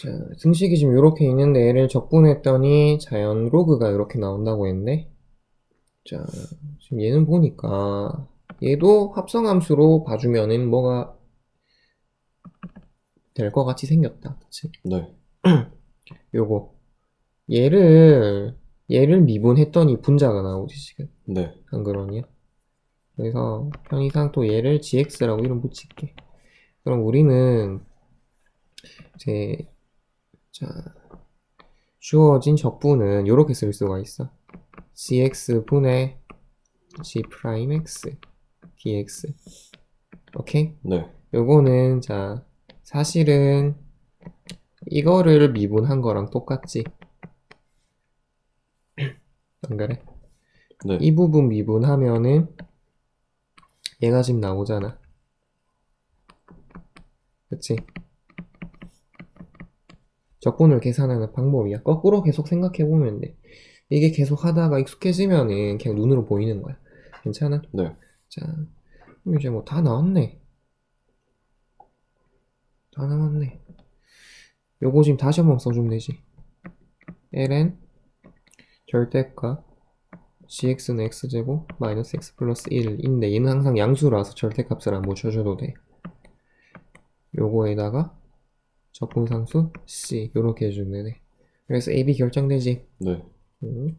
자, 등식이 지금 이렇게 있는데 얘를 적분했더니 자연 로그가 이렇게 나온다고 했네. 자, 지금 얘는 보니까 얘도 합성함수로 봐주면은 뭐가 될 것 같이 생겼다. 그치? 네. 요거. 얘를, 얘를 미분했더니 분자가 나오지, 지금. 네. 안 그러냐? 그래서 편의상 또 얘를 gx라고 이름 붙일게. 그럼 우리는 이제 자 주어진 적분은 이렇게 쓸 수가 있어. gx 분의 g 프라임 x dx. 오케이? 네. 요거는 자 사실은 이거를 미분한 거랑 똑같지. 안 그래? 네. 이 부분 미분하면은 얘가 지금 나오잖아. 그치? 적분을 계산하는 방법이야. 거꾸로 계속 생각해보면 돼. 이게 계속 하다가 익숙해지면은 그냥 눈으로 보이는 거야. 괜찮아? 네. 자, 그럼 이제 뭐 다 나왔네. 다 나왔네. 요거 지금 다시 한번 써주면 되지. ln 절대값 gx는 x제곱 마이너스 x 플러스 1인데 얘는 항상 양수라서 절대값을 안 붙여줘도 돼. 요거에다가 적분상수 c 요렇게 해주면 되네. 그래서 a, b 결정되지. 네. 음.